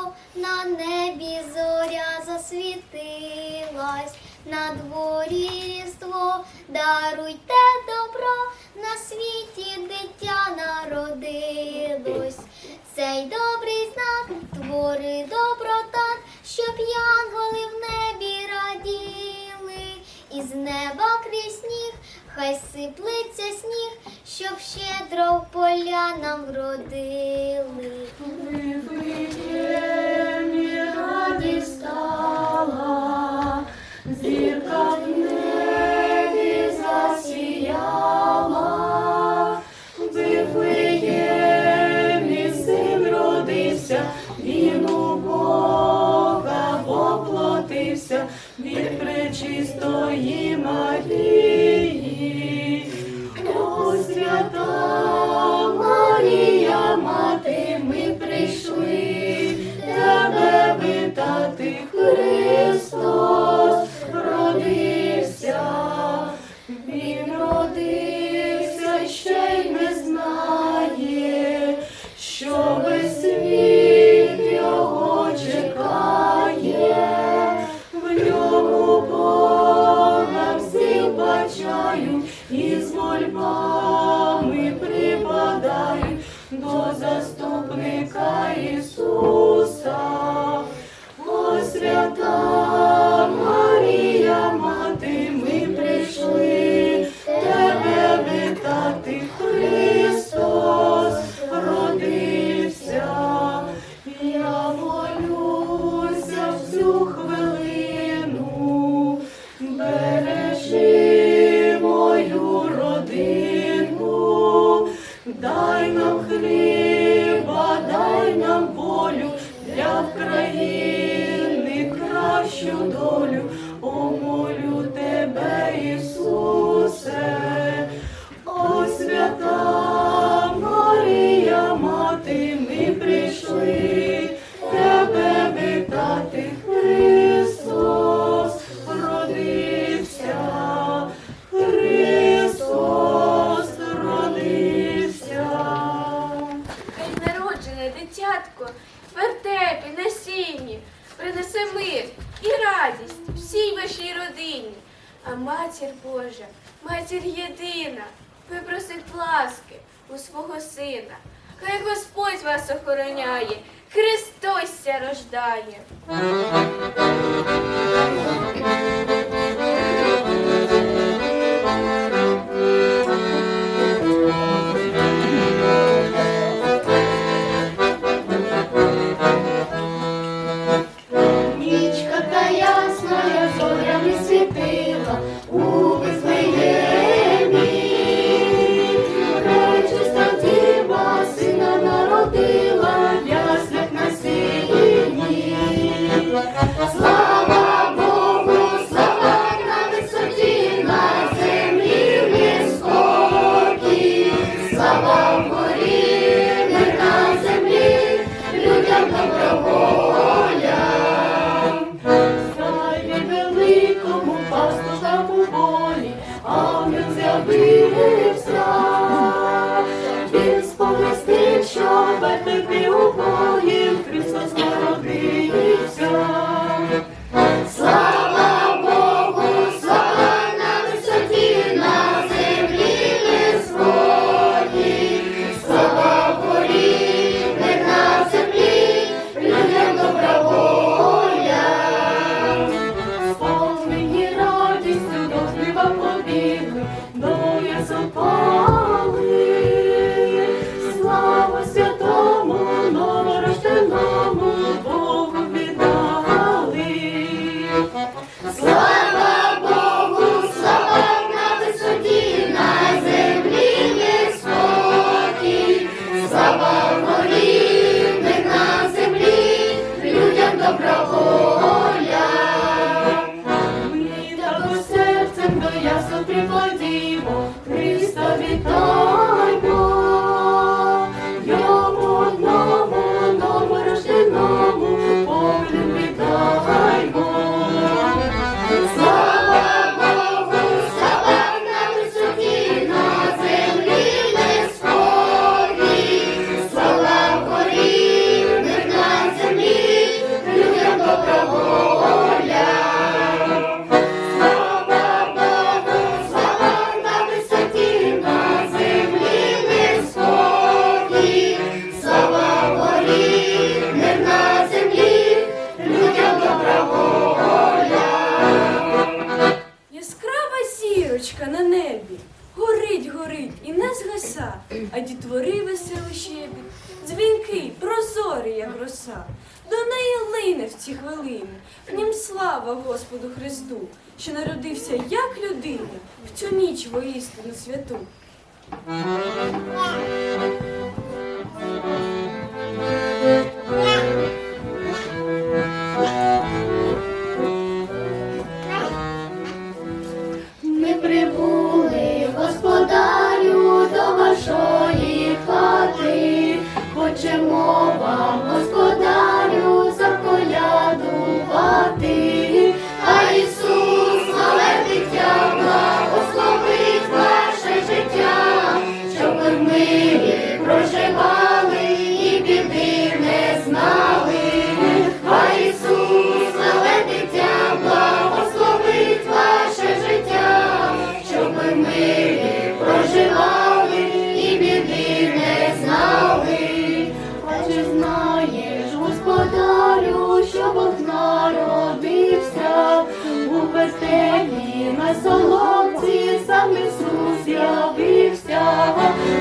знов на небі зоря засвітилась, на дворі різдво даруйте добро, на світі дитя народилось. Цей добрий знак твори доброта, щоб янголи в небі раділи, і з неба крізь сніг хай сиплеться сніг, щоб щедро в поля нам вродили. Juré. збережи мою родину, дай нам хліба, дай нам волю для країни кращу долю, омолю молю тебе. ласки у свого сина. Хай Господь вас охороняє, Христос ся рождає. до неї лине в ці хвилини. В нім слава Господу Христу, що народився як людина в цю ніч воістину святу. святу.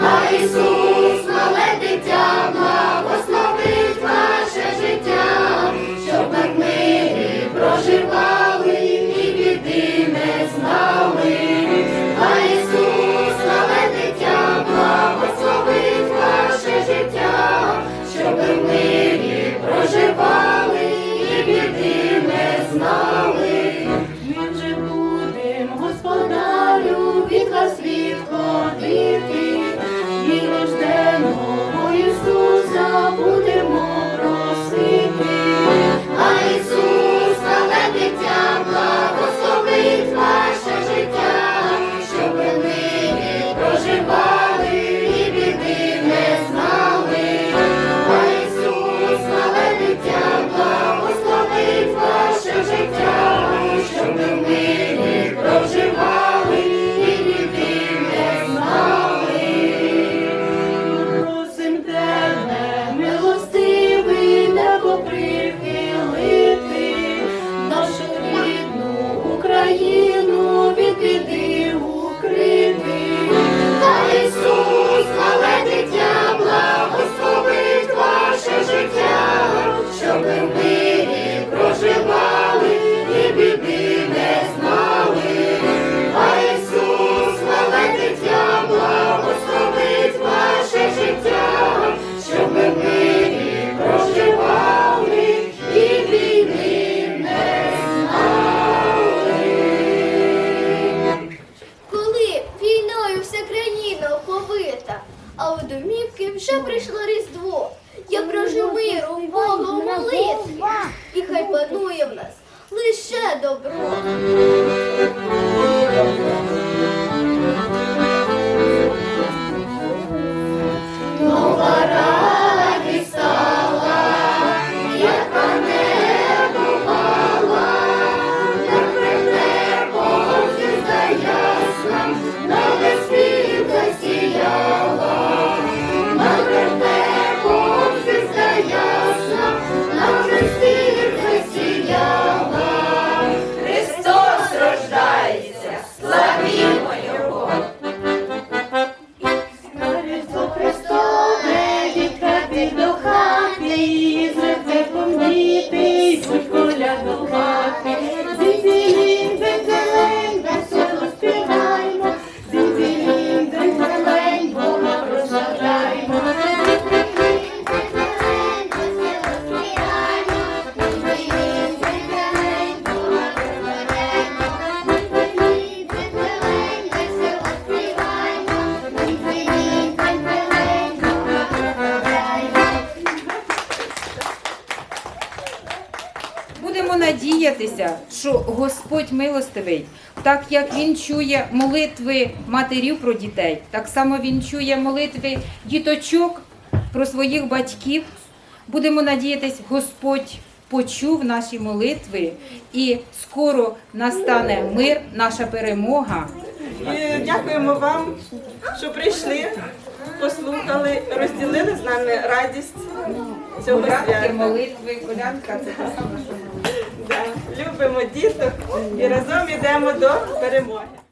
а Ісус, мале дитя. ще рис. Що Господь милостивий, так як Він чує молитви матерів про дітей, так само Він чує молитви діточок про своїх батьків. Будемо надіятись, Господь почув наші молитви і скоро настане мир, наша перемога. І дякуємо вам, що прийшли, послухали, розділили з нами радість цього свята. молитви, колянка це те саме, що. Любимо діток і разом йдемо до перемоги.